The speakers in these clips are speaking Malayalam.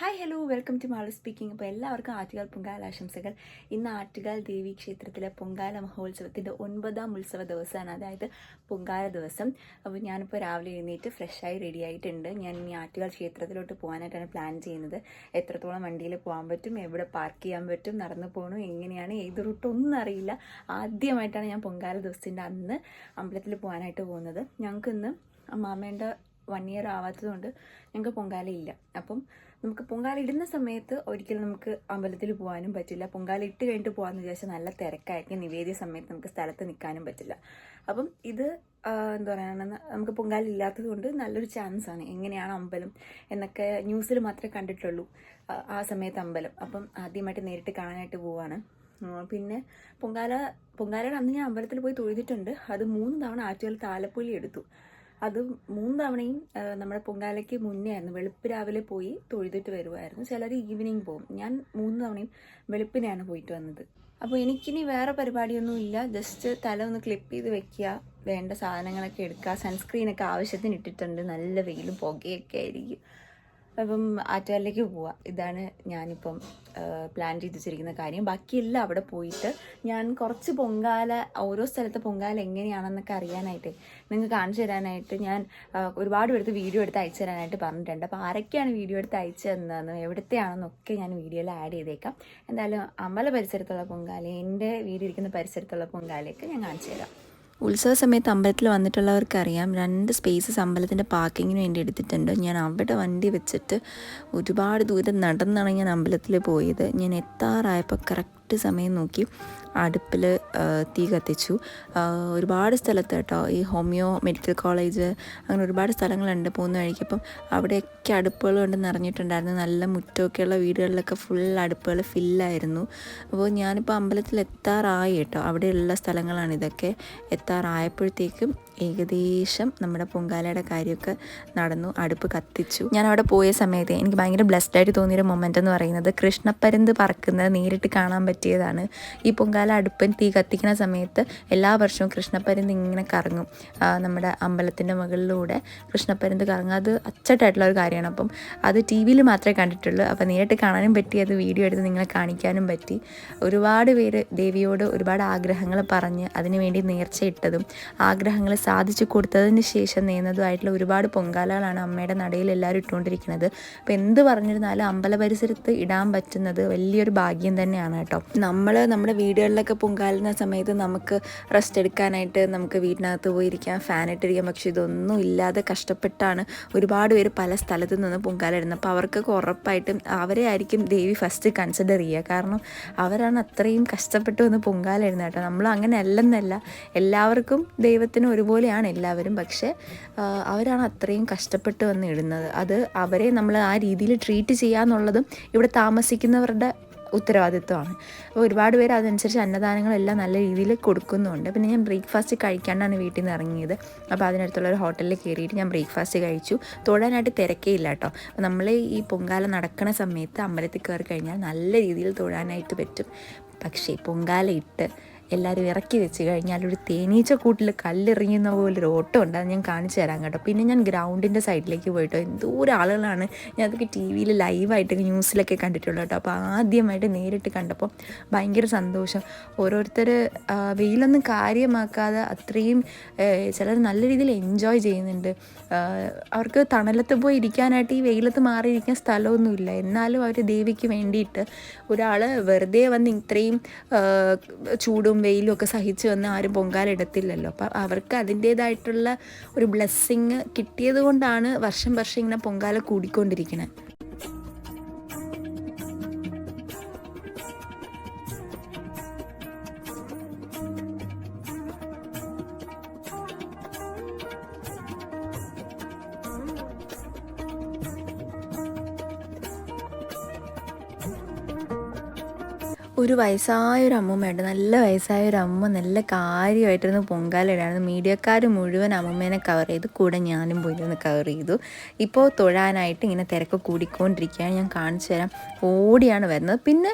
Hi hello welcome to Mali speaking അപ്പോൾ എല്ലാവർക്കും ആറ്റുകാൽ പൊങ്കാല ആശംസകൾ. ഇന്ന് ആറ്റുകാൽ ദേവി ക്ഷേത്രത്തിലെ പൊങ്കാല മഹോത്സവത്തിന്റെ ഒൻപതാം ഉത്സവ ദിവസമാണ്. അതായത് പൊങ്കാല ദിവസം. അപ്പോൾ ഞാനിപ്പോൾ രാവിലെ എഴുന്നേറ്റ് ഫ്രഷായി റെഡി ആയിട്ടുണ്ട്. ഞാൻ ഇനി ആറ്റുകാൽ ക്ഷേത്രത്തിലോട്ട് പോകാനായിട്ടാണ് പ്ലാൻ ചെയ്യുന്നത്. എത്രത്തോളം വണ്ടിയിൽ പോകാൻ പറ്റും എവിടെ പാർക്ക് ചെയ്യാൻ പറ്റും നടന്നു പോകണു എങ്ങനെയാണ് ഏത് റൂട്ട് ഒന്നും അറിയില്ല. ആദ്യമായിട്ടാണ് ഞാൻ പൊങ്കാല ദിവസത്തിന്റെ അന്ന് അമ്പലത്തിൽ പോകാനായിട്ട് പോകുന്നത്. ഞങ്ങൾക്ക് ഇന്ന് മാമേന്റെ വൺ ഇയർ ആവാത്തതുകൊണ്ട് ഞങ്ങൾക്ക് പൊങ്കാലയില്ല അപ്പം നമുക്ക് പൊങ്കാല ഇടുന്ന സമയത്ത് ഒരിക്കലും നമുക്ക് അമ്പലത്തിൽ പോകാനും പറ്റില്ല. പൊങ്കാല ഇട്ട് കഴിഞ്ഞിട്ട് പോകാമെന്ന് വിചാരിച്ചാൽ നല്ല തിരക്കായിരിക്കും. നിവേദ്യ സമയത്ത് നമുക്ക് സ്ഥലത്ത് നിൽക്കാനും പറ്റില്ല. അപ്പം ഇത് എന്താ പറയുക നമുക്ക് പൊങ്കാല ഇല്ലാത്തത് കൊണ്ട് നല്ലൊരു ചാൻസാണ് എങ്ങനെയാണ് അമ്പലം എന്നൊക്കെ ന്യൂസിൽ മാത്രമേ കണ്ടിട്ടുള്ളൂ. ആ, സമയത്ത് അമ്പലം. അപ്പം ആദ്യമായിട്ട് നേരിട്ട് കാണാനായിട്ട് പോവാണ്. പിന്നെ പൊങ്കാല പൊങ്കാലയുടെ അന്ന് ഞാൻ അമ്പലത്തിൽ പോയി തൊഴുതിട്ടുണ്ട്. അത് മൂന്ന് തവണ ആറ്റുകാൽ താലപ്പൊലി എടുത്തു. അത് മൂന്ന് തവണയും നമ്മുടെ പൊങ്കാലയ്ക്ക് മുന്നേ ആയിരുന്നു. വെളുപ്പ് രാവിലെ പോയി തൊഴുതിട്ട് വരുമായിരുന്നു ചിലർ ഈവനിങ് പോകും. ഞാൻ മൂന്ന് തവണയും പോയിട്ട് വന്നത്. അപ്പോൾ എനിക്കിനി വേറെ പരിപാടിയൊന്നും ഇല്ല. ജസ്റ്റ് തല ഒന്ന് ക്ലിപ്പ് ചെയ്ത് വെക്കുക. വേണ്ട സാധനങ്ങളൊക്കെ എടുക്കുക. സൺസ്ക്രീനൊക്കെ ആവശ്യത്തിന് ഇട്ടിട്ടുണ്ട്. നല്ല വെയിലും പുകയൊക്കെ ആയിരിക്കും. അപ്പം ആറ്റുകാലിലേക്ക് പോവാം. ഇതാണ് ഞാനിപ്പം പ്ലാൻ ചെയ്ത് വെച്ചിരിക്കുന്ന കാര്യം. ബാക്കിയെല്ലാം അവിടെ പോയിട്ട് ഞാൻ കുറച്ച് പൊങ്കാല ഓരോ സ്ഥലത്തെ പൊങ്കാല എങ്ങനെയാണെന്നൊക്കെ അറിയാനായിട്ട് നിങ്ങൾക്ക് കാണിച്ചു തരാനായിട്ട് ഞാൻ ഒരുപാട് പേർക്ക് വീഡിയോ എടുത്ത് അയച്ചു തരാനായിട്ട് പറഞ്ഞിട്ടുണ്ട്. അപ്പോൾ ആരൊക്കെയാണ് വീഡിയോ എടുത്ത് അയച്ചു തന്നതെന്നും എവിടത്തെയാണെന്നൊക്കെ ഞാൻ വീഡിയോയിൽ ആഡ് ചെയ്തേക്കാം. എന്തായാലും അമ്പല പരിസരത്തുള്ള പൊങ്കാല എന്റെ വീടിരിക്കുന്ന പരിസരത്തുള്ള പൊങ്കാലയൊക്കെ ഞാൻ കാണിച്ചു തരാം. ഉത്സവ സമയത്ത് അമ്പലത്തിൽ വന്നിട്ടുള്ളവർക്ക് അറിയാം രണ്ട് സ്പേസസ് അമ്പലത്തിന്റെ പാർക്കിങ്ങിന് വേണ്ടി എടുത്തിട്ടുണ്ട്. ഞാൻ അവിടെ വണ്ടി വെച്ചിട്ട് ഒരുപാട് ദൂരം നടന്നാണ് ഞാൻ അമ്പലത്തിൽ പോയത്. ഞാൻ എത്താറായപ്പോൾ കറക്റ്റ് സമയം നോക്കി അടുപ്പിൽ തീ കത്തിച്ചു. ഒരുപാട് സ്ഥലത്ത് കേട്ടോ ഈ ഹോമിയോ മെഡിക്കൽ കോളേജ് അങ്ങനെ ഒരുപാട് സ്ഥലങ്ങളുണ്ട് പോകുന്ന വഴിക്ക്. അപ്പം അവിടെയൊക്കെ അടുപ്പുകൾ കൊണ്ട് നിറഞ്ഞിട്ടുണ്ടായിരുന്നു. നല്ല മുറ്റമൊക്കെയുള്ള വീടുകളിലൊക്കെ ഫുൾ അടുപ്പുകൾ ഫില്ലായിരുന്നു അപ്പോൾ ഞാനിപ്പോൾ അമ്പലത്തിൽ എത്താറായി കേട്ടോ. അവിടെയുള്ള സ്ഥലങ്ങളാണ് ഇതൊക്കെ. എത്താറായപ്പോഴത്തേക്കും ഏകദേശം നമ്മുടെ പൊങ്കാലയുടെ കാര്യമൊക്കെ നടന്നു. അടുപ്പ് കത്തിച്ചു. ഞാൻ അവിടെ പോയ സമയത്ത് എനിക്ക് ഭയങ്കര ബ്ലെസ്ഡ് ആയിട്ട് തോന്നിയൊരു മൊമെന്റ് എന്ന് പറയുന്നത് കൃഷ്ണപ്പരുന്ത് പറക്കുന്നത് നേരിട്ട് കാണാൻ പറ്റിയതാണ്. ഈ പൊങ്കാല അടുപ്പൻ തീ കത്തിക്കുന്ന സമയത്ത് എല്ലാ വർഷവും കൃഷ്ണപ്പരുന്ത് ഇങ്ങനെ കറങ്ങും. നമ്മുടെ അമ്പലത്തിന്റെ മുകളിലൂടെ കൃഷ്ണപ്പരുന്ത് കറങ്ങും. അത് അച്ചട്ടായിട്ടുള്ള ഒരു കാര്യമാണ്. അപ്പം അത് ടി വിയിൽ മാത്രമേ കണ്ടിട്ടുള്ളൂ. അപ്പോൾ നേരിട്ട് കാണാനും പറ്റി അത് വീഡിയോ എടുത്ത് നിങ്ങളെ കാണിക്കാനും പറ്റി. ഒരുപാട് പേര് ദേവിയോട് ഒരുപാട് ആഗ്രഹങ്ങൾ പറഞ്ഞ് അതിനുവേണ്ടി നേർച്ചയിട്ടതും ആഗ്രഹങ്ങൾ സാധിച്ചു കൊടുത്തതിന് ശേഷം നേന്നതുമായിട്ടുള്ള ഒരുപാട് പൊങ്കാലകളാണ് അമ്മയുടെ നടയിൽ എല്ലാവരും ഇട്ടുകൊണ്ടിരിക്കുന്നത്. അപ്പോൾ എന്ത് പറഞ്ഞിരുന്നാലും അമ്പല പരിസരത്ത് ഇടാൻ പറ്റുന്നത് വലിയൊരു ഭാഗ്യം തന്നെയാണ് കേട്ടോ. നമ്മൾ നമ്മുടെ വീടുകളിലൊക്കെ പൊങ്കാലുന്ന സമയത്ത് നമുക്ക് റെസ്റ്റ് എടുക്കാനായിട്ട് നമുക്ക് വീടിനകത്ത് പോയിരിക്കാം ഫാൻ ഇട്ടിരിക്കാം. പക്ഷെ ഇതൊന്നും ഇല്ലാതെ കഷ്ടപ്പെട്ടാണ് ഒരുപാട് പേര് പല സ്ഥലത്തു നിന്ന് പൊങ്കാലിടുന്നത്. അപ്പോൾ അവർക്കൊക്കെ ഉറപ്പായിട്ടും അവരെ ആയിരിക്കും ദേവി ഫസ്റ്റ് കൺസിഡർ ചെയ്യുക. കാരണം അവരാണ് അത്രയും കഷ്ടപ്പെട്ട് വന്ന് പൊങ്കാലിടുന്നത് കേട്ടോ. നമ്മൾ അങ്ങനെ അല്ലെന്നല്ല. എല്ലാവർക്കും ദൈവത്തിന് ഒരുപോലെയാണ് എല്ലാവരും. പക്ഷേ അവരാണ് അത്രയും കഷ്ടപ്പെട്ട് വന്ന് ഇടുന്നത്. അത് അവരെ നമ്മൾ ആ രീതിയിൽ ട്രീറ്റ് ചെയ്യുക എന്നുള്ളതും ഇവിടെ താമസിക്കുന്നവരുടെ ഉത്തരവാദിത്വമാണ്. അപ്പോൾ ഒരുപാട് പേര് അതനുസരിച്ച് അന്നദാനങ്ങളെല്ലാം നല്ല രീതിയിൽ കൊടുക്കുന്നുണ്ട്. പിന്നെ ഞാൻ ബ്രേക്ക്ഫാസ്റ്റ് കഴിക്കാണ്ടാണ് വീട്ടിൽ നിന്ന് ഇറങ്ങിയത്. അപ്പോൾ അതിനടുത്തുള്ള ഒരു ഹോട്ടലിൽ കയറിയിട്ട് ഞാൻ ബ്രേക്ക്ഫാസ്റ്റ് കഴിച്ചു. തൊഴാനായിട്ട് തിരക്കേ ഇല്ല കേട്ടോ. അപ്പോൾ നമ്മൾ ഈ പൊങ്കാല നടക്കണ സമയത്ത് അമ്പലത്തിൽ കയറി കഴിഞ്ഞാൽ നല്ല രീതിയിൽ തൊഴാനായിട്ട് പറ്റും. പക്ഷേ പൊങ്കാല ഇട്ട് എല്ലാവരും ഇറക്കി വെച്ച് കഴിഞ്ഞാൽ ഒരു തേനീച്ച കൂട്ടിൽ കല്ലെറിയുന്ന പോലെ ഒരു ഓട്ടം ഉണ്ട്. അത് ഞാൻ കാണിച്ചു തരാം കേട്ടോ. പിന്നെ ഞാൻ ഗ്രൗണ്ടിന്റെ സൈഡിലേക്ക് പോയിട്ടോ. എന്തോരം ആളുകളാണ്. ഞാൻ അതൊക്കെ ടി വിയിൽ ലൈവായിട്ട് ന്യൂസിലൊക്കെ കണ്ടിട്ടുള്ളൂ കേട്ടോ. അപ്പോൾ ആദ്യമായിട്ട് നേരിട്ട് കണ്ടപ്പോൾ ഭയങ്കര സന്തോഷം. ഓരോരുത്തർ വെയിലൊന്നും കാര്യമാക്കാതെ അത്രയും ചിലർ നല്ല രീതിയിൽ എൻജോയ് ചെയ്യുന്നുണ്ട്. അവർക്ക് തണലത്ത് പോയി ഇരിക്കാനായിട്ട് ഈ വെയിലത്ത് മാറിയിരിക്കാൻ സ്ഥലമൊന്നുമില്ല. എന്നാലും അവർ ദേവിക്ക് വേണ്ടിയിട്ട് ഒരാൾ വെറുതെ വന്ന് ഇത്രയും ചൂടും വെയിലും ഒക്കെ സഹിച്ചു വന്ന് ആരും പൊങ്കാല ഇടത്തില്ലല്ലോ. അപ്പം അവർക്ക് അതിന്റേതായിട്ടുള്ള ഒരു ബ്ലെസ്സിങ് കിട്ടിയത് കൊണ്ടാണ് വർഷം വർഷം ഇങ്ങനെ പൊങ്കാല കൂടിക്കൊണ്ടിരിക്കുന്നത് ഒരു വയസ്സായൊരു അമ്മൂമ്മയുണ്ട് നല്ല വയസ്സായൊരു അമ്മ നല്ല കാര്യമായിട്ടിരുന്ന് പൊങ്കാലിടായിരുന്നു മീഡിയക്കാർ മുഴുവൻ അമ്മൂമ്മേനെ കവർ ചെയ്തു കൂടെ ഞാനും പോയി ഒന്ന് കവർ ചെയ്തു. ഇപ്പോൾ തൊഴാനായിട്ട് ഇങ്ങനെ തിരക്ക് കൂടിക്കൊണ്ടിരിക്കുകയാണ്. ഞാൻ കാണിച്ചു തരാം. ഓടിയാണ് വരുന്നത്. പിന്നെ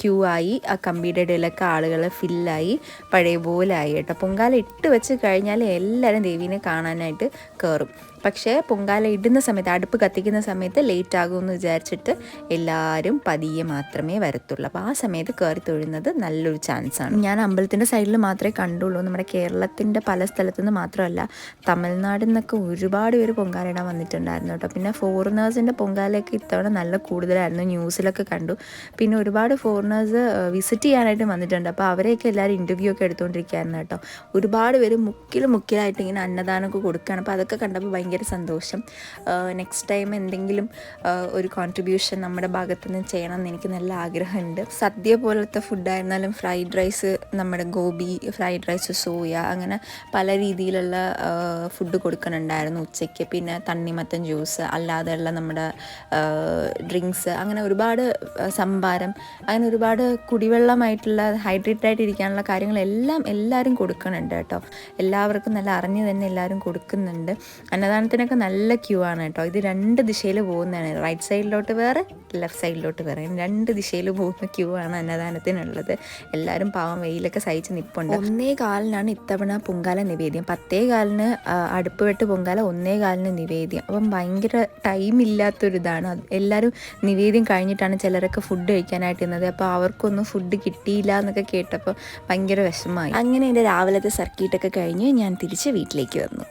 ക്യൂ ആയി. ആ കമ്പിയുടെ ഇടയിലൊക്കെ ആളുകൾ ഫില്ലായി പഴയ പോലെ ആയി കേട്ടോ. പൊങ്കാല ഇട്ട് വെച്ച് കഴിഞ്ഞാൽ എല്ലാവരും ദേവീനെ കാണാനായിട്ട് കയറും പക്ഷേ പൊങ്കാല ഇടുന്ന സമയത്ത് അടുപ്പ് കത്തിക്കുന്ന സമയത്ത് ലേറ്റ് ആകുമെന്ന് വിചാരിച്ചിട്ട് എല്ലാവരും പതിയെ മാത്രമേ വരത്തുള്ളൂ. അപ്പോൾ ആ സമയത്ത് കയറി തൊഴുന്നത് നല്ലൊരു ചാൻസാണ് ഞാൻ അമ്പലത്തിന്റെ സൈഡിൽ മാത്രമേ കണ്ടുള്ളൂ. നമ്മുടെ കേരളത്തിന്റെ പല സ്ഥലത്തു നിന്ന് മാത്രമല്ല തമിഴ്നാടിൽ നിന്നൊക്കെ ഒരുപാട് പേര് പൊങ്കാല ഇടാൻ വന്നിട്ടുണ്ടായിരുന്നു കേട്ടോ. പിന്നെ ഫോറിനേഴ്സിന്റെ പൊങ്കാലയൊക്കെ ഇത്തവണ നല്ല കൂടുതലായിരുന്നു. ന്യൂസിലൊക്കെ കണ്ടു. പിന്നെ ഒരുപാട് ഫോറിനേഴ്സ് വിസിറ്റ് ചെയ്യാനായിട്ട് വന്നിട്ടുണ്ട്. അപ്പോൾ അവരെയൊക്കെ എല്ലാവരും ഇന്റർവ്യൂ ഒക്കെ എടുത്തുകൊണ്ടിരിക്കുകയായിരുന്നു കേട്ടോ. ഒരുപാട് പേര് മുക്കിലും മുക്കിലായിട്ട് ഇങ്ങനെ അന്നദാനമൊക്കെ കൊടുക്കുകയാണ്. അപ്പോൾ അതൊക്കെ കണ്ടപ്പോൾ ഭയങ്കര സന്തോഷം. നെക്സ്റ്റ് ടൈം എന്തെങ്കിലും ഒരു കോൺട്രിബ്യൂഷൻ നമ്മുടെ ഭാഗത്തു നിന്ന് ചെയ്യണം എന്ന് എനിക്ക് നല്ല ആഗ്രഹമുണ്ട്. സദ്യ പോലത്തെ ഫുഡായിരുന്നാലും ഫ്രൈഡ് റൈസ് നമ്മുടെ ഗോബി ഫ്രൈഡ് റൈസ് സോയ അങ്ങനെ പല രീതിയിലുള്ള ഫുഡ് കൊടുക്കുന്നുണ്ടായിരുന്നു ഉച്ചയ്ക്ക്. പിന്നെ തണ്ണിമത്തൻ ജ്യൂസ് അല്ലാതെയുള്ള നമ്മുടെ ഡ്രിങ്ക്സ് അങ്ങനെ ഒരുപാട് സംഭാരം അങ്ങനെ ഒരുപാട് കുടിവെള്ളമായിട്ടുള്ള ഹൈഡ്രേറ്റഡ് ആയിട്ട് ഇരിക്കാനുള്ള കാര്യങ്ങളെല്ലാം എല്ലാവരും കൊടുക്കുന്നുണ്ട് കേട്ടോ. എല്ലാവർക്കും നല്ല അറിഞ്ഞ് തന്നെ എല്ലാവരും കൊടുക്കുന്നുണ്ട്. അന്നദാനത്തിനൊക്കെ നല്ല ക്യൂ ആണ് കേട്ടോ. ഇത് രണ്ട് ദിശയിൽ പോകുന്നതാണ്. റൈറ്റ് സൈഡിലോട്ട് വേറെ ലെഫ്റ്റ് സൈഡിലോട്ട് വേറെ. രണ്ട് ദിശയിൽ പോകുന്ന ക്യൂ ആണ് അന്നദാനത്തിനുള്ളത്. എല്ലാവരും പാവം വെയിലൊക്കെ സഹിച്ച് നിപ്പുണ്ട്. ഒന്നേ കാലിനാണ് ഇത്തവണ പൊങ്കാല നിവേദ്യം. പത്തേ കാലിന് അടുപ്പ് വെട്ട് പൊങ്കാല ഒന്നേ കാലിന് നിവേദ്യം. അപ്പം ഭയങ്കര ടൈം ഇല്ലാത്തൊരിതാണ്. എല്ലാവരും നിവേദ്യം കഴിഞ്ഞിട്ടാണ് ചിലരൊക്കെ ഫുഡ് കഴിക്കാനായിട്ട് ഇരുന്നത്. അപ്പോൾ അവർക്കൊന്നും ഫുഡ് കിട്ടിയില്ല എന്നൊക്കെ കേട്ടപ്പോൾ ഭയങ്കര വിഷമമായി. അങ്ങനെ എന്റെ രാവിലത്തെ സർക്കിട്ടൊക്കെ കഴിഞ്ഞ് ഞാൻ തിരിച്ച് വീട്ടിലേക്ക് വന്നു.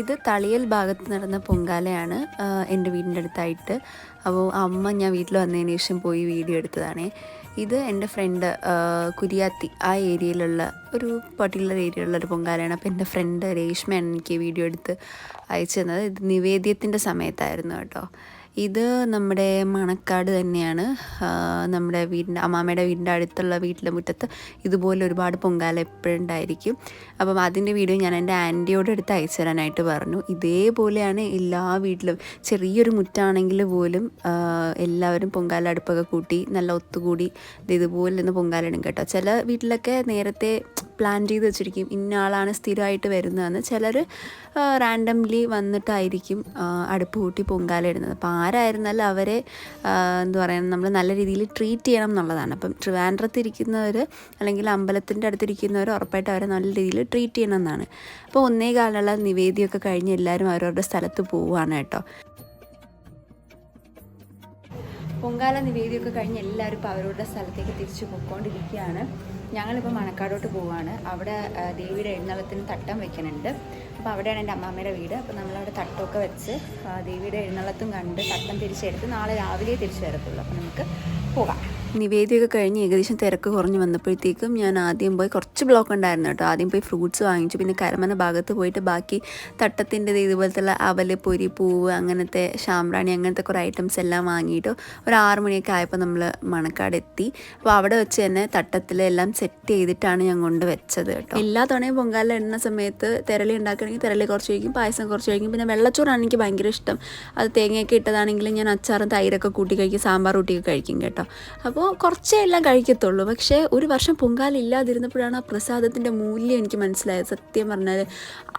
ഇത് തളിയൽ ഭാഗത്ത് നടന്ന പൊങ്കാലയാണ് എന്റെ വീടിന്റെ അടുത്തായിട്ട്. അപ്പോൾ അമ്മ ഞാൻ വീട്ടിൽ വന്നതിന് ശേഷം പോയി വീഡിയോ എടുത്തതാണേ. ഇത് എന്റെ ഫ്രണ്ട് കുരിയാത്തി ആ ഏരിയയിലുള്ള ഒരു പർട്ടിക്കുലർ ഏരിയയിലുള്ള ഒരു പൊങ്കാലയാണ്. അപ്പോൾ എന്റെ ഫ്രണ്ട് രേഷ്മയാണ് എനിക്ക് വീഡിയോ എടുത്ത് അയച്ചു തന്നത്. ഇത് നിവേദ്യത്തിന്റെ സമയത്തായിരുന്നു കേട്ടോ. ഇത് നമ്മുടെ മണക്കാട് തന്നെയാണ്. നമ്മുടെ വീടിന്റെ അമ്മാമ്മയുടെ വീടിന്റെ അടുത്തുള്ള വീട്ടിലെ മുറ്റത്ത് ഇതുപോലെ ഒരുപാട് പൊങ്കാല എപ്പോഴും ഉണ്ടായിരിക്കും. അപ്പം അതിന്റെ വീഡിയോ ഞാൻ എന്റെ ആന്റിയോട് എടുത്ത് അയച്ചു തരാനായിട്ട് പറഞ്ഞു. ഇതേപോലെയാണ് എല്ലാ വീട്ടിലും ചെറിയൊരു മുറ്റാണെങ്കിൽ പോലും എല്ലാവരും പൊങ്കാല അടുപ്പൊക്കെ കൂട്ടി നല്ല ഒത്തുകൂടി ഇത് ഇതുപോലെ ഒന്ന് പൊങ്കാല ഇടും കേട്ടോ. ചില വീട്ടിലൊക്കെ നേരത്തെ പ്ലാൻ ചെയ്ത് വെച്ചിരിക്കും ഇന്ന ആളാണ് സ്ഥിരമായിട്ട് വരുന്നതെന്ന്. ചിലർ റാൻഡംലി വന്നിട്ടായിരിക്കും അടുപ്പ് കൂട്ടി പൊങ്കാല ഇടുന്നത്. അപ്പോൾ ആരായിരുന്നാലും അവരെ എന്താ പറയുക നമ്മൾ നല്ല രീതിയിൽ ട്രീറ്റ് ചെയ്യണം എന്നുള്ളതാണ്. അപ്പം ട്രിവാൻഡ്രത്തിരിക്കുന്നവർ അല്ലെങ്കിൽ അമ്പലത്തിന്റെ അടുത്തിരിക്കുന്നവർ ഉറപ്പായിട്ട് അവരെ നല്ല രീതിയിൽ ട്രീറ്റ് ചെയ്യണം എന്നാണ്. അപ്പോൾ ഒന്നേ കാലുള്ള നിവേദ്യമൊക്കെ കഴിഞ്ഞ് എല്ലാവരും അവരവരുടെ സ്ഥലത്ത് പോവുകയാണ് കേട്ടോ. പൊങ്കാല നിവേദ്യമൊക്കെ കഴിഞ്ഞ് എല്ലാവരും ഇപ്പോൾ അവരുടെ സ്ഥലത്തേക്ക് തിരിച്ചു പോയിക്കൊണ്ടിരിക്കുകയാണ്. ഞങ്ങളിപ്പോൾ മണക്കാടോട്ട് പോവുകയാണ് അവിടെ ദേവിയുടെ എഴുന്നള്ളത്തിന് തട്ടം വെക്കുന്നുണ്ട് അപ്പോൾ അവിടെയാണ് എന്റെ അമ്മാമ്മയുടെ വീട്. അപ്പോൾ നമ്മളവിടെ തട്ടമൊക്കെ വെച്ച് ദേവിയുടെ എഴുന്നള്ളത്തും കണ്ട് തട്ടം തിരിച്ചെടുത്ത് നാളെ രാവിലെ തിരിച്ചു വരത്തുള്ളൂ. അപ്പോൾ നമുക്ക് പോകാം നിവേദ്യമൊക്കെ കഴിഞ്ഞ് ഏകദേശം തിരക്ക് കുറഞ്ഞ് വന്നപ്പോഴത്തേക്കും ഞാൻ ആദ്യം പോയി കുറച്ച് ബ്ലോക്ക് ഉണ്ടായിരുന്നു കേട്ടോ. ആദ്യം പോയി ഫ്രൂട്ട്സ് വാങ്ങിച്ചു. പിന്നെ കരമന ഭാഗത്ത് പോയിട്ട് ബാക്കി തട്ടത്തിന്റെ ഇതുപോലത്തെ അവൽ പൊരി പൂവ് അങ്ങനത്തെ ഷാംറാണി അങ്ങനത്തെ കുറേ ഐറ്റംസ് എല്ലാം വാങ്ങിയിട്ട് ഒരു ആറ് മണിയൊക്കെ ആയപ്പോൾ നമ്മൾ മണക്കാട് എത്തി അപ്പോൾ അവിടെ വെച്ച് തന്നെ തട്ടത്തിലെല്ലാം സെറ്റ് ചെയ്തിട്ടാണ് ഞാൻ കൊണ്ട് വെച്ചത് കേട്ടോ. എല്ലാ തവണയും പൊങ്കാല ഇടുന്ന സമയത്ത് തിരളി ഉണ്ടാക്കുകയാണെങ്കിൽ തിരളി കുറച്ച് കഴിക്കും പായസം കുറച്ച് കഴിക്കും. പിന്നെ വെള്ളച്ചോറാണ് എനിക്ക് ഭയങ്കര ഇഷ്ടം. അത് തേങ്ങയൊക്കെ ഇട്ടതാണെങ്കിലും ഞാൻ അച്ചാറും തൈരൊക്കെ കൂട്ടി കഴിക്കും സാമ്പാർ കൂട്ടിയൊക്കെ കഴിക്കും കേട്ടോ. അപ്പോൾ കുറച്ചേ എല്ലാം കഴിക്കത്തുള്ളൂ. പക്ഷേ ഒരു വർഷം പൊങ്കാല ഇല്ലാതിരുന്നപ്പോഴാണ് ആ പ്രസാദത്തിന്റെ മൂല്യം എനിക്ക് മനസ്സിലായത്. സത്യം പറഞ്ഞാൽ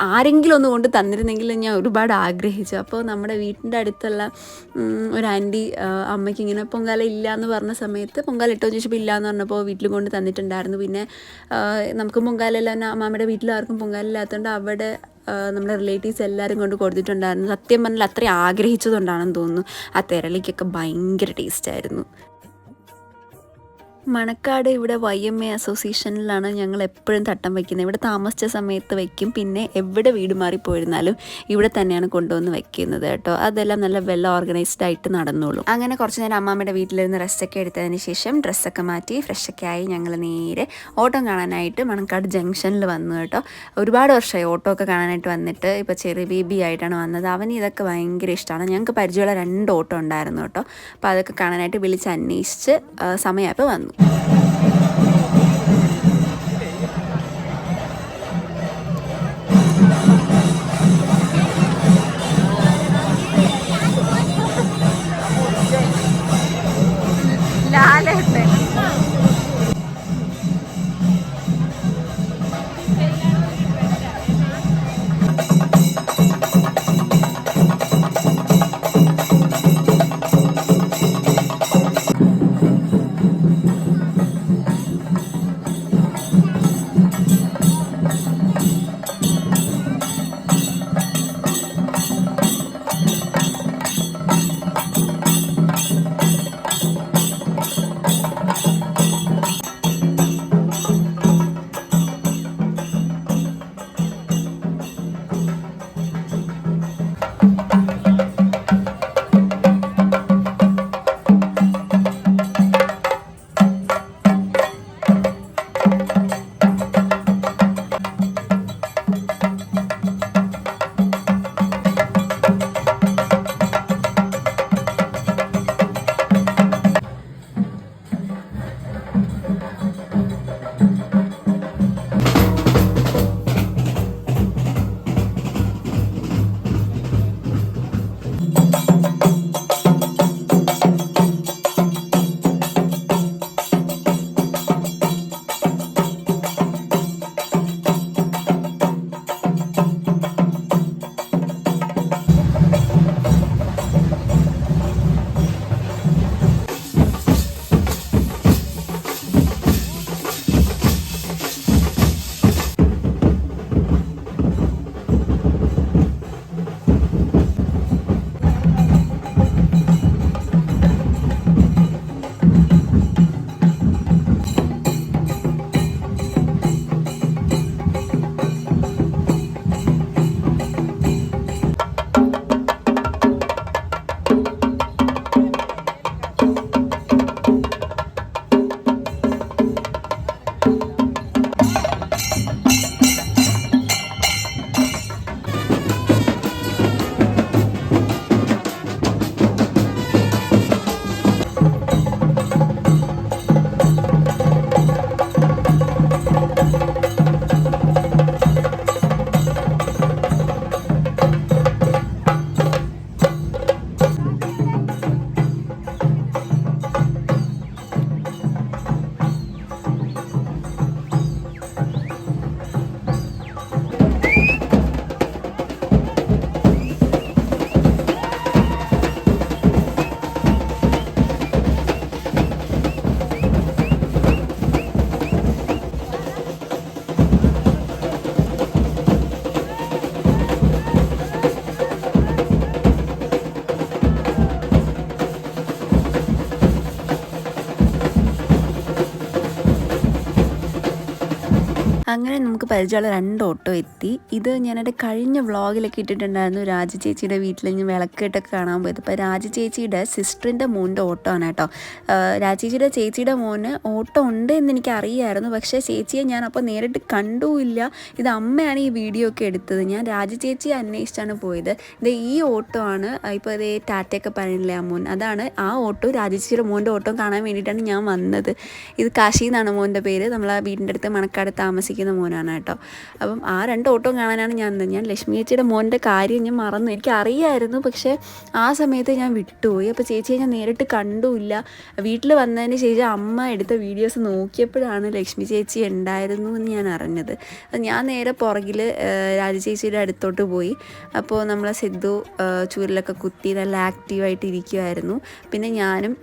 ആരെങ്കിലും ഒന്ന് കൊണ്ട് തന്നിരുന്നെങ്കിൽ ഞാൻ ഒരുപാട് ആഗ്രഹിച്ചു. അപ്പോൾ നമ്മുടെ വീട്ടിന്റെ അടുത്തുള്ള ഒരു ആന്റി അമ്മയ്ക്ക് ഇങ്ങനെ പൊങ്കാല ഇല്ല എന്ന് പറഞ്ഞ സമയത്ത് പൊങ്കാല ഇട്ടോ ചോദിച്ചപ്പോൾ ഇല്ല എന്ന് പറഞ്ഞപ്പോൾ വീട്ടിൽ കൊണ്ട് തന്നിട്ടുണ്ടായിരുന്നു. പിന്നെ നമുക്ക് പൊങ്കാലെല്ലാം അമ്മാമ്മയുടെ വീട്ടിൽ ആർക്കും പൊങ്കാലില്ലാത്തതുകൊണ്ട് അവിടെ നമ്മുടെ റിലേറ്റീവ്സ് എല്ലാവരും കൊണ്ട് കൊടുത്തിട്ടുണ്ടായിരുന്നു. സത്യം പറഞ്ഞാൽ അത്രയും ആഗ്രഹിച്ചതുകൊണ്ടാണെന്ന് തോന്നുന്നു. ആ തെരളിക്കൊക്കെ ഭയങ്കര ടേസ്റ്റായിരുന്നു മണക്കാട് ഇവിടെ വൈ എം എ അസോസിയേഷനിലാണ് ഞങ്ങൾ എപ്പോഴും തട്ടം വയ്ക്കുന്നത്. ഇവിടെ താമസിച്ച സമയത്ത് വയ്ക്കും. പിന്നെ എവിടെ വീട് മാറിപ്പോയിരുന്നാലും ഇവിടെ തന്നെയാണ് കൊണ്ടുവന്ന് വയ്ക്കുന്നത് കേട്ടോ. അതെല്ലാം നല്ല വെൽ ഓർഗനൈസ്ഡ് ആയിട്ട് നടന്നോളും. അങ്ങനെ കുറച്ച് നേരം അമ്മാമ്മയുടെ വീട്ടിലിരുന്ന് റെസ്റ്റൊക്കെ എടുത്തതിന് ശേഷം ഡ്രസ്സൊക്കെ മാറ്റി ഫ്രഷൊക്കെ ആയി ഞങ്ങൾ നേരെ ഓട്ടം കാണാനായിട്ട് മണക്കാട് ജംഗ്ഷനിൽ വന്നു കേട്ടോ. ഒരുപാട് വർഷമായി ഓട്ടോ ഒക്കെ കാണാനായിട്ട് വന്നിട്ട് ഇപ്പോൾ ചെറിയ ബേബി ആയിട്ടാണ് വന്നത്. അവന് ഇതൊക്കെ ഭയങ്കര ഇഷ്ടമാണ് ഞങ്ങൾക്ക് പരിചയമുള്ള രണ്ട് ഓട്ടോ ഉണ്ടായിരുന്നു കേട്ടോ. അപ്പോൾ അതൊക്കെ കാണാനായിട്ട് വിളിച്ച് അന്വേഷിച്ച് സമയമായപ്പോൾ വന്നു. അങ്ങനെ നമുക്ക് പരിചയമുള്ള രണ്ട് ഓട്ടോ എത്തി. ഇത് ഞാനെന്റെ കഴിഞ്ഞ വ്ളോഗിലൊക്കെ ഇട്ടിട്ടുണ്ടായിരുന്നു. രാജ ചേച്ചിയുടെ വീട്ടിൽ ഞാൻ വിളക്കിട്ടൊക്കെ കാണാൻ പോയത്. അപ്പോൾ രാജ ചേച്ചിയുടെ സിസ്റ്ററിന്റെ മോന്റെ ഓട്ടോ ആണ് കേട്ടോ. രാജ ചേച്ചിയുടെ ചേച്ചിയുടെ മോന് ഓട്ടോ ഉണ്ട് എന്ന് എനിക്ക് അറിയായിരുന്നു. പക്ഷേ ചേച്ചിയെ ഞാൻ അപ്പോൾ നേരിട്ട് കണ്ടുമില്ല. ഇത് അമ്മയാണ് ഈ വീഡിയോ ഒക്കെ എടുത്തത്. ഞാൻ രാജ ചേച്ചിയെ അന്വേഷിച്ചാണ് പോയത്. ഇത് ഈ ഓട്ടോ ആണ് ഇപ്പോൾ ഇതേ ടാറ്റയൊക്കെ പറയുന്നില്ലേ മോൻ? അതാണ് ആ ഓട്ടോ രാജേച്ചിയുടെ മോന്റെ ഓട്ടോ കാണാൻ വേണ്ടിയിട്ടാണ് ഞാൻ വന്നത്. ഇത് കാശി എന്നാണ് മോന്റെ പേര്. ആ വീടിന്റെ അടുത്ത് മണക്കാട് താമസിക്കുന്ന മോനാണ് കേട്ടോ. അപ്പം ആ രണ്ട് ഓട്ടോ കാണാനാണ് ഞാൻ ഞാൻ ലക്ഷ്മി ചേച്ചിയുടെ മോന്റെ കാര്യം ഞാൻ മറന്നു. എനിക്ക് അറിയായിരുന്നു പക്ഷേ ആ സമയത്ത് ഞാൻ വിട്ടുപോയി. അപ്പോൾ ചേച്ചിയെ ഞാൻ നേരിട്ട് കണ്ടുമില്ല. വീട്ടിൽ വന്നതിന് ശേഷം അമ്മ എടുത്ത വീഡിയോസ് നോക്കിയപ്പോഴാണ് ലക്ഷ്മി ചേച്ചി ഉണ്ടായിരുന്നു എന്ന് ഞാൻ അറിഞ്ഞത്. ഞാൻ നേരെ പുറകിൽ രാജ ചേച്ചിയുടെ അടുത്തോട്ട് പോയി. അപ്പോൾ നമ്മളെ സിദ്ധു ചൂരിലൊക്കെ കുത്തി നല്ല ആക്റ്റീവായിട്ട് ഇരിക്കുമായിരുന്നു പിന്നെ ഞാനും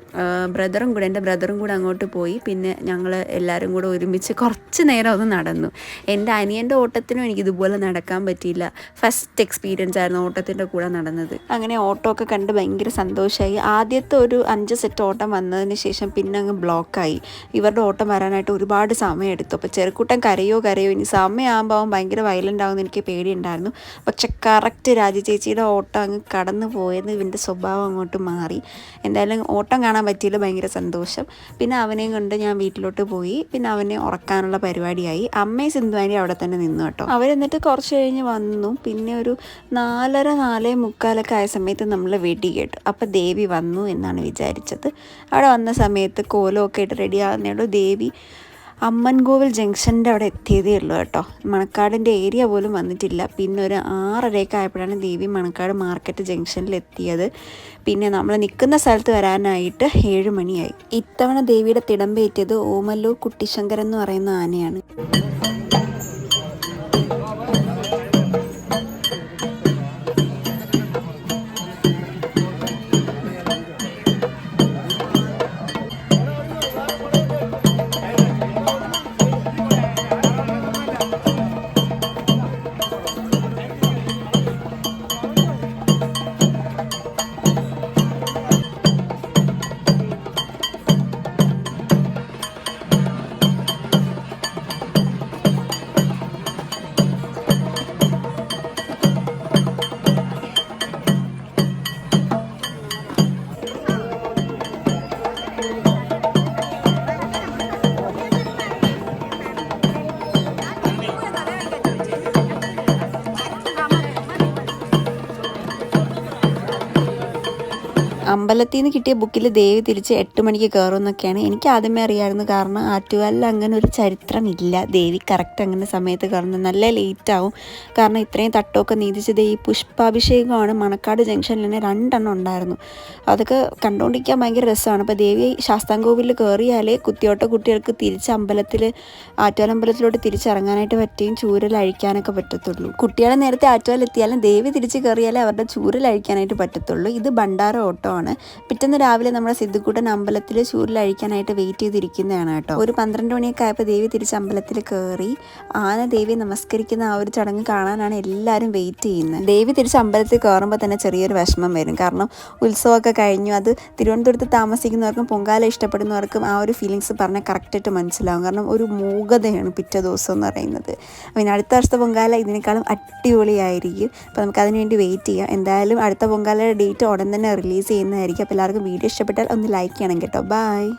ബ്രദറും കൂടെ എന്റെ ബ്രദറും കൂടെ അങ്ങോട്ട് പോയി. പിന്നെ ഞങ്ങൾ എല്ലാവരും കൂടെ ഒരുമിച്ച് കുറച്ച് നേരം ഒന്ന് നടന്നു. എന്റെ അനിയന്റെ ഓട്ടത്തിനും എനിക്ക് ഇതുപോലെ നടക്കാൻ പറ്റിയില്ല. ഫസ്റ്റ് എക്സ്പീരിയൻസ് ആയിരുന്നു ഓട്ടത്തിന്റെ കൂടെ നടന്നത്. അങ്ങനെ ഓട്ടോ ഒക്കെ കണ്ട് ഭയങ്കര സന്തോഷമായി ആദ്യത്തെ ഒരു അഞ്ച് സെറ്റ് ഓട്ടം വന്നതിന് ശേഷം പിന്നെ അങ്ങ് ബ്ലോക്കായി ഇവരുടെ ഓട്ടം വരാനായിട്ട് ഒരുപാട് സമയം എടുത്തു. അപ്പോൾ ചെറുക്കൂട്ടം കരയോ കരയോ. ഇനി സമയമാകുമ്പോൾ ഭയങ്കര വയലന്റ് ആകുമെന്ന് എനിക്ക് പേടിയുണ്ടായിരുന്നു. പക്ഷെ കറക്റ്റ് രാജ ചേച്ചിയുടെ ഓട്ടം അങ്ങ് കടന്നു പോയത് ഇവന്റെ സ്വഭാവം അങ്ങോട്ട് മാറി. എന്തായാലും ഓട്ടം കാണാൻ പറ്റിയില്ല. ഭയങ്കര സന്തോഷം. പിന്നെ അവനെയും കൊണ്ട് ഞാൻ വീട്ടിലോട്ട് പോയി. പിന്നെ അവനെ ഉറക്കാനുള്ള പരിപാടിയായി. അമ്മയും സിന്ധുവാനി അവിടെ തന്നെ നിന്നു കേട്ടോ. അവരെന്നിട്ട് കുറച്ച് കഴിഞ്ഞ് വന്നു. പിന്നെ ഒരു നാലര നാലേ മുക്കാലൊക്കെ ആയ സമയത്ത് നമ്മൾ വെടി കേട്ടു. അപ്പോൾ ദേവി വന്നു എന്നാണ് വിചാരിച്ചത്. അവിടെ വന്ന സമയത്ത് കോലമൊക്കെ ഇട്ട് റെഡി ആകുന്നേയുള്ളൂ ദേവി അമ്മൻകോവിൽ ജംഗ്ഷന്റെ അവിടെ എത്തിയതേ ഉള്ളൂ കേട്ടോ. മണക്കാടിന്റെ ഏരിയ പോലും വന്നിട്ടില്ല. പിന്നെ ഒരു ആറരയൊക്കെ ആയപ്പോഴാണ് ദേവി മണക്കാട് മാർക്കറ്റ് ജംഗ്ഷനിൽ എത്തിയത്. പിന്നെ നമ്മൾ നിൽക്കുന്ന സ്ഥലത്ത് വരാനായിട്ട് ഏഴ് മണിയായി. ഇത്തവണ ദേവിയുടെ തിടമ്പേറ്റിയത് ഓമല്ലൂർ കുട്ടിശങ്കരെന്ന് പറയുന്ന ആനയാണ്. അമ്പലത്തിൽ നിന്ന് കിട്ടിയ ബുക്കിൽ ദേവി തിരിച്ച് എട്ട് മണിക്ക് കയറുമെന്നൊക്കെയാണ് എനിക്ക് ആദ്യമേ അറിയാമായിരുന്നു കാരണം ആറ്റുകാലിൽ അങ്ങനെ ഒരു ചരിത്രമില്ല. ദേവി കറക്റ്റ് അങ്ങനെ സമയത്ത് കയറുന്നത് നല്ല ലേറ്റ് ആവും. കാരണം ഇത്രയും തട്ടമൊക്കെ നീതിച്ചത് ഈ പുഷ്പാഭിഷേകമാണ് മണക്കാട് ജംഗ്ഷനിൽ തന്നെ രണ്ടെണ്ണം ഉണ്ടായിരുന്നു. അതൊക്കെ കണ്ടുകൊണ്ടിരിക്കാൻ ഭയങ്കര രസമാണ്. അപ്പോൾ ദേവി ശാസ്താംകോവിലിൽ കയറിയാലേ കുത്തിയോട്ട കുട്ടികൾക്ക് തിരിച്ച് അമ്പലത്തിൽ ആറ്റുകാലമ്പലത്തിലോട്ട് തിരിച്ചിറങ്ങാനായിട്ട് പറ്റുകയും ചൂരൽ അഴിക്കാനൊക്കെ പറ്റത്തുള്ളൂ. കുട്ടികളെ നേരത്തെ ആറ്റുകാലെത്തിയാലും ദേവി തിരിച്ച് കയറിയാലേ അവരുടെ ചൂരൽ അഴിക്കാനായിട്ട് പറ്റത്തുള്ളൂ. ഇത് ഭണ്ഡാര ഓട്ടോ ആണ് പിറ്റേന്ന് രാവിലെ നമ്മുടെ സിദ്ധുക്കൂട്ടൻ അമ്പലത്തിൽ ചൂരിലഴിക്കാനായിട്ട് വെയിറ്റ് ചെയ്തിരിക്കുന്നതാണ് കേട്ടോ. ഒരു പന്ത്രണ്ട് മണിയൊക്കെ ആയപ്പോൾ ദേവി തിരിച്ച് അമ്പലത്തിൽ കയറി ആന ദേവി നമസ്കരിക്കുന്ന ആ ഒരു ചടങ്ങ് കാണാനാണ് എല്ലാവരും വെയിറ്റ് ചെയ്യുന്നത്. ദേവി തിരിച്ച് അമ്പലത്തിൽ കയറുമ്പോൾ തന്നെ ചെറിയൊരു വിഷമം വരും. കാരണം ഉത്സവമൊക്കെ കഴിഞ്ഞു അത് തിരുവനന്തപുരത്ത് താമസിക്കുന്നവർക്കും പൊങ്കാല ഇഷ്ടപ്പെടുന്നവർക്കും ആ ഒരു ഫീലിങ്സ് പറഞ്ഞാൽ കറക്റ്റായിട്ട് മനസ്സിലാവും. കാരണം ഒരു മൂകതയാണ് പിറ്റേ ദിവസം എന്ന് പറയുന്നത്. പിന്നെ അടുത്ത വർഷത്തെ പൊങ്കാല ഇതിനേക്കാളും അടിപൊളിയായിരിക്കും. അപ്പോൾ നമുക്ക് അതിനുവേണ്ടി വെയിറ്റ് ചെയ്യാം. എന്തായാലും അടുത്ത പൊങ്കാലയുടെ ഡേറ്റ് ഉടൻ തന്നെ റിലീസ് ചെയ്യുന്നതായിരിക്കും. അപ്പോൾ എല്ലാവർക്കും വീഡിയോ ഇഷ്ടപ്പെട്ടാൽ ഒന്ന് ലൈക്ക് ചെയ്യണം കേട്ടോ. ബൈ